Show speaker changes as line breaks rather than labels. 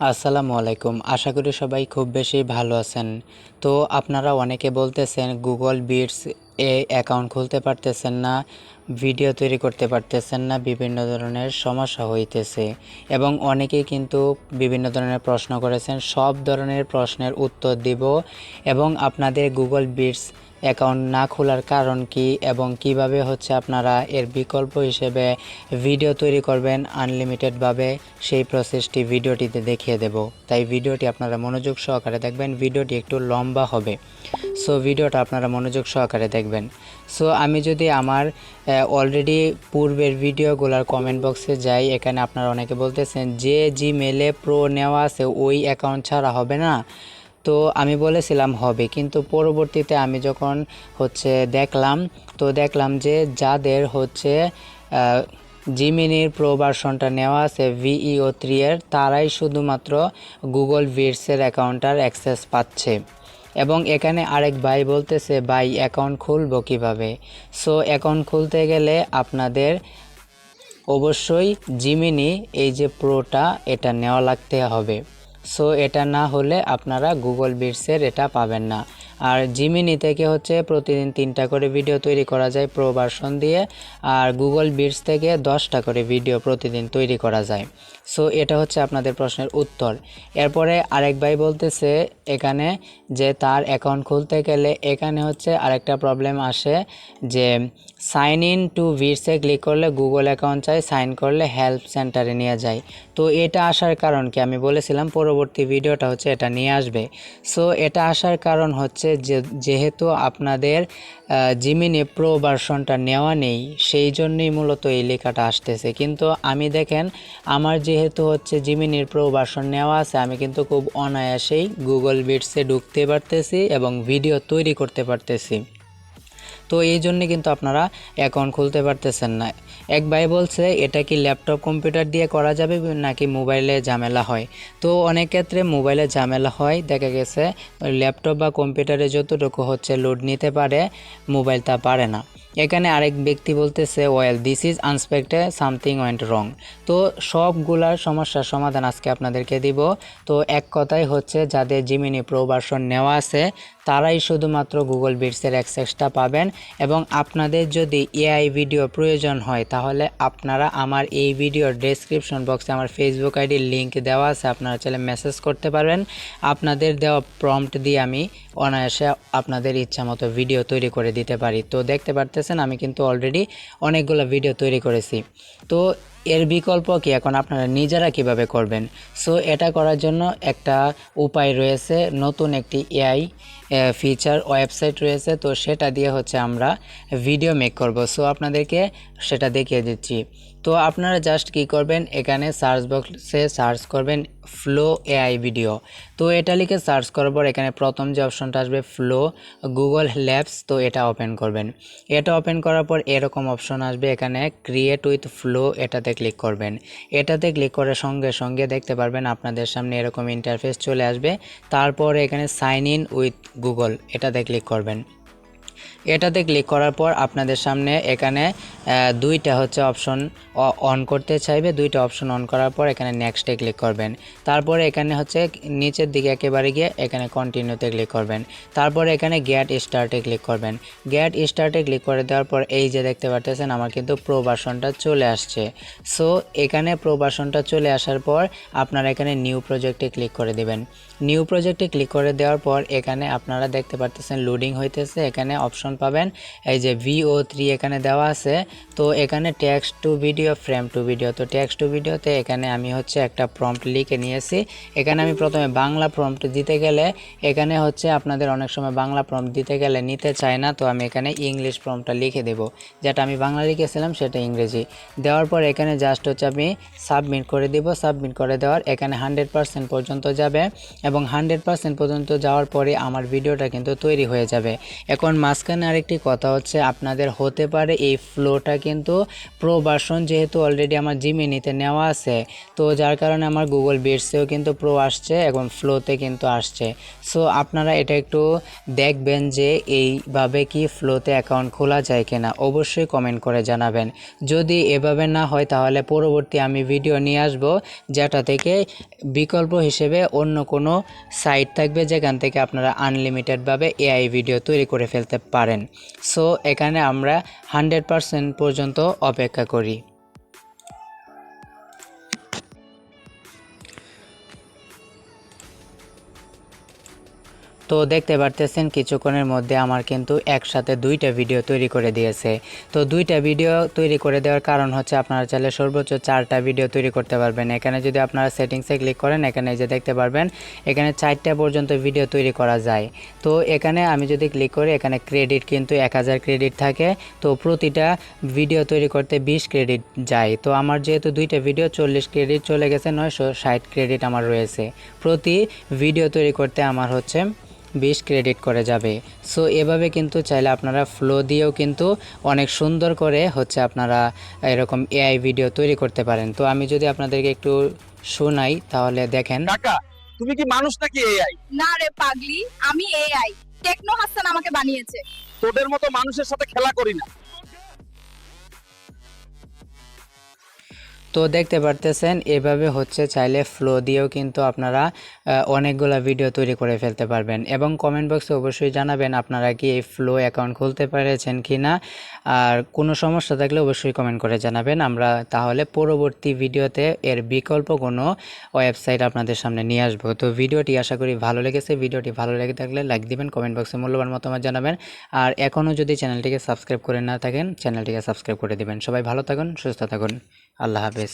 আসসালামু আলাইকুম। আশা করি সবাই খুব বেশি ভালো আছেন। তো আপনারা অনেকে বলতেছেন গুগল বিটস এ অ্যাকাউন্ট খুলতে পারতেছেন না ভিডিও তৈরি করতে পারতেছেন না, বিভিন্ন ধরনের সমস্যা হইতেছে। এবং অনেকেই কিন্তু বিভিন্ন ধরনের প্রশ্ন করেছেন, সব ধরনের প্রশ্নের উত্তর দিব এবং আপনাদের গুগল বিটস অ্যাকাউন্ট না খোলার কারণ কি এবং কীভাবে হচ্ছে আপনারা এর বিকল্প হিসেবে ভিডিও তৈরি করবেন আনলিমিটেডভাবে সেই প্রসেসটি ভিডিওটিতে দেখিয়ে দেব। তাই ভিডিওটি আপনারা মনোযোগ সহকারে দেখবেন ভিডিওটি একটু লম্বা হবে। সো ভিডিওটা আপনারা মনোযোগ সহকারে দেখবেন। সো আমি যদি আমার অলরেডি পূর্বের ভিডিওগুলোর কমেন্ট বক্সে যাই, এখানে আপনারা অনেকে বলতেছেন, যে জিমেলে প্রো নেওয়া আছে, ওই অ্যাকাউন্ট ছাড়া হবে না। তো আমি বলেছিলাম, হবে। কিন্তু পরবর্তীতে আমি যখন হচ্ছে দেখলাম, তো দেখলাম যে যাদের হচ্ছে জিমিনির প্রো ভার্সনটা নেওয়া আছে ভিইও থ্রি এর, তারাই শুধুমাত্র গুগল ভিডসের অ্যাকাউন্টটার অ্যাক্সেস পাচ্ছে। এবং এখানে আরেক ভাই বলতেছে, ভাই অ্যাকাউন্ট খুলবো কীভাবে? সো অ্যাকাউন্ট খুলতে গেলে আপনাদের অবশ্যই জিমিনি এই যে প্রোটা এটা নেওয়া লাগতে হবে। সো এটা না হলে আপনারা গুগল বিটসের এটা পাবেন না। আর জিমিনি থেকে হচ্ছে প্রতিদিন তিনটা করে ভিডিও তৈরি করা যায় প্রো ভার্সন দিয়ে, আর গুগল বিটস থেকে দশটা করে ভিডিও প্রতিদিন তৈরি করা যায়। সো এটা হচ্ছে আপনাদের প্রশ্নের উত্তর। এরপরে আরেক ভাই বলতেছে এখানে যে তার অ্যাকাউন্ট খুলতে গেলে এখানে হচ্ছে আরেকটা প্রবলেম আসে যে সাইন ইন টু ভিডসে ক্লিক করলে গুগল অ্যাকাউন্ট চাই সাইন করলে হেল্প সেন্টারে নিয়ে যায়। তো এটা আসার কারণ কি? আমি বলেছিলাম পরবর্তী ভিডিওটা হচ্ছে এটা নিয়ে আসবে। সো এটা আসার কারণ হচ্ছে যে, যেহেতু আপনাদের জিমিনে প্রো ভার্সনটা নেওয়া নেই, সেই জন্যই মূলত এই লেখাটা আসতেছে। কিন্তু আমি দেখেন, আমার যেহেতু হচ্ছে জিমিনির প্রো ভার্সন নেওয়া আছে, আমি কিন্তু খুব অনায়াসেই গুগল বিটসে ঢুকতে পারতেছি এবং ভিডিও তৈরি করতে পারতেছি। তো এই জন্য কিন্তু আপনারা অ্যাকাউন্ট খুলতে পারতেছেন না। এক ভাই বলছে, এটা কি ল্যাপটপ কম্পিউটার দিয়ে করা যাবে নাকি মোবাইলে ঝামেলা হয়? তো অনেক ক্ষেত্রে মোবাইলে ঝামেলা হয়। দেখা গেছে ল্যাপটপ বা কম্পিউটারে যতটুকু হচ্ছে লোড নিতে পারে মোবাইল তা পারে না। এখানে আরেক ব্যক্তি বলতেছে well this is unexpected something went wrong তো সবগুলার সমস্যার সমাধান আজকে আপনাদেরকে দিব। তো এক কথাই হচ্ছে, যাদের জিমিনি প্রো নেওয়া আছে তারাই শুধুমাত্র গুগল বিটসের অ্যাক্সেসটা পাবেন এবং আপনাদের যদি এআই ভিডিও প্রয়োজন হয়, তাহলে আপনারা আমার এই ভিডিওর ডেসক্রিপশন বক্সে আমার ফেসবুক আইডির লিঙ্ক দেওয়া আছে, আপনারা চাইলে মেসেজ করতে পারবেন। আপনাদের দেওয়া প্রম্পট দিয়ে আমি অনায়াসে আপনাদের ইচ্ছা মতো ভিডিও তৈরি করে দিতে পারি। তো দেখতে পারতেছেন, আমি কিন্তু অলরেডি অনেকগুলো ভিডিও তৈরি করেছি। তো এর বিকল্প কি? এখন আপনারা নিজেরা কীভাবে করবেন? সো এটা করার জন্য একটা উপায় রয়েছে, নতুন একটি এআই ফিচার ওয়েবসাইট রয়েছে, তো সেটা দিয়ে হচ্ছে আমরা ভিডিও মেক করব। সো আপনাদেরকে সেটা দেখিয়ে দিচ্ছি। তো আপনারা জাস্ট কি করবেন, এখানে সার্চ বক্সে সার্চ করবেন ফ্লো এআই ভিডিও তো এটা লিখে সার্চ করার পর এখানে প্রথম যে অপশনটা আসবে ফ্লো গুগল ল্যাবস তো এটা ওপেন করবেন। এটা ওপেন করার পর এরকম অপশন আসবে এখানে ক্রিয়েট উইথ ফ্লো এটাতে ক্লিক করবেন। এটাতে ক্লিক করার সঙ্গে সঙ্গে দেখতে পারবেন আপনাদের সামনে এরকম ইন্টারফেস চলে আসবে। তারপর এখানে সাইন ইন উইথ গুগল এটাতে ক্লিক করবেন। এটাতে ক্লিক করার পর আপনাদের সামনে এখানে দুইটা হচ্ছে অপশন অন করতে চাইবে, দুইটা অপশন অন করার পর এখানে নেক্সটে ক্লিক করবেন। তারপরে এখানে হচ্ছে নিচের দিকে একেবারে গিয়ে এখানে কন্টিনিউতে ক্লিক করবেন। তারপরে এখানে গ্যাট স্টার্টে ক্লিক করবেন। গ্যাট স্টার্টে ক্লিক করে দেওয়ার পর এই যে দেখতে পারতেছেন আমার কিন্তু প্রো ভার্সনটা চলে আসছে। সো এখানে প্রো ভার্সনটা চলে আসার পর আপনারা এখানে নিউ প্রজেক্টে ক্লিক করে দিবেন। নিউ প্রজেক্টে ক্লিক করে দেওয়ার পর এখানে আপনারা দেখতে পারতেছেন লোডিং হইতেছে। এখানে অপশন পাবেন। এই যে ভিও থ্রি এখানে দেওয়া আছে। তো এখানে text to video frame to video তো টেক্সট টু ভিডিওতে এখানে আমি হচ্ছে একটা প্রম্পট লিখে নিয়েছি। এখানে আমি প্রথমে বাংলা প্রম্পট দিতে গেলে এখানে হচ্ছে আপনাদের অনেক সময় বাংলা প্রম্পট দিতে গেলে নিতে চায় না। তো আমি এখানে ইংলিশ প্রম্পটটা লিখে দেব। যেটা আমি বাংলা লিখেছিলাম সেটা ইংরেজি। দেওয়ার পর এখানে জাস্ট হচ্ছে আমি সাবমিট করে দিব। সাবমিট করে দেওয়ার এখানে হান্ড্রেড পার্সেন্ট পর্যন্ত যাবে। এবং হান্ড্রেড পার্সেন্ট পর্যন্ত যাওয়ার পরে আমার ভিডিওটা কিন্তু তৈরি হয়ে যাবে। এখন মাঝখানে মাঝখানে আরেকটি কথা হচ্ছে, আপনাদের হতে পারে এই ফ্লোটা কিন্তু প্রো ভার্সন যেহেতু অলরেডি আমার জিমিনিতে নেওয়া আছে। তো যার কারণে আমার গুগল বিটসেও কিন্তু প্রো আসছে এবং ফ্লোতে কিন্তু আসছে। সো আপনারা এটা একটু দেখবেন যে এইভাবে কি ফ্লোতে অ্যাকাউন্ট খোলা যায় কিনা, অবশ্যই কমেন্ট করে জানাবেন। যদি এভাবে না হয়, তাহলে পরবর্তী আমি ভিডিও নিয়ে আসব, যেটা থেকে বিকল্প হিসেবে অন্য কোনো সাইট থাকবে, যেখান থেকে আপনারা আনলিমিটেডভাবে এআই ভিডিও তৈরি করে ফেলতে পারেন। সো এখানে আমরা হান্ড্রেড পার্সেন্ট পর্যন্ত অপেক্ষা করি। তো দেখতে পারতেছেন কিছুক্ষণের মধ্যে আমার কিন্তু একসাথে দুইটা ভিডিও তৈরি করে দিয়েছে। তো দুইটা ভিডিও তৈরি করে দেওয়ার কারণ হচ্ছে আপনারা চাইলে সর্বোচ্চ চারটা ভিডিও তৈরি করতে পারবেন। এখানে যদি আপনারা সেটিংসে ক্লিক করেন, এখানে যে দেখতে পারবেন, এখানে চারটা পর্যন্ত ভিডিও তৈরি করা যায়। তো এখানে আমি যদি ক্লিক করি, এখানে ক্রেডিট কিন্তু এক হাজার ক্রেডিট থাকে। তো প্রতিটা ভিডিও তৈরি করতে বিশ ক্রেডিট যায়। তো আমার যেহেতু দুইটা ভিডিও চল্লিশ ক্রেডিট চলে গেছে, নয়শো ষাট ক্রেডিট আমার রয়েছে। প্রতি ভিডিও তৈরি করতে আমার হচ্ছে বিশ ক্রেডিট করে যাবে। সো এভাবে কিন্তু চাইলে আপনারা ফ্লো দিয়েও কিন্তু অনেক সুন্দর করে হচ্ছে আপনারা এরকম এআই ভিডিও তৈরি করতে পারেন। তো আমি যদি আপনাদেরকে একটু শোনাই তাহলে দেখেন।
কাকা তুমি কি মানুষ নাকি এআই
না রে পাগলি আমি এআই টেকনো হাসান আমাকে বানিয়েছে।
তোদের মতো মানুষের সাথে খেলা করি না।
তো দেখতে পারতেছেন, এভাবে হচ্ছে চাইলে ফ্লো দিয়েও কিন্তু আপনারা অনেকগুলা ভিডিও তৈরি করে ফেলতে পারবেন। এবং কমেন্ট বক্সে অবশ্যই জানাবেন আপনারা কি এই ফ্লো অ্যাকাউন্ট খুলতে পেরেছেন কি না আর কোনো সমস্যা থাকলে অবশ্যই কমেন্ট করে জানাবেন। আমরা তাহলে পরবর্তী ভিডিওতে এর বিকল্প কোনো ওয়েবসাইট আপনাদের সামনে নিয়ে আসব। তো ভিডিওটি আশা করি ভালো লেগেছে। ভিডিওটি ভালো লেগে থাকলে লাইক দিবেন কমেন্ট বক্সে মূল্যবান মতামত জানাবেন। আর এখনও যদি চ্যানেলটিকে সাবস্ক্রাইব করে না থাকেন চ্যানেলটিকে সাবস্ক্রাইব করে দিবেন। সবাই ভালো থাকুন, সুস্থ থাকুন। আল্লাহ হাফেজ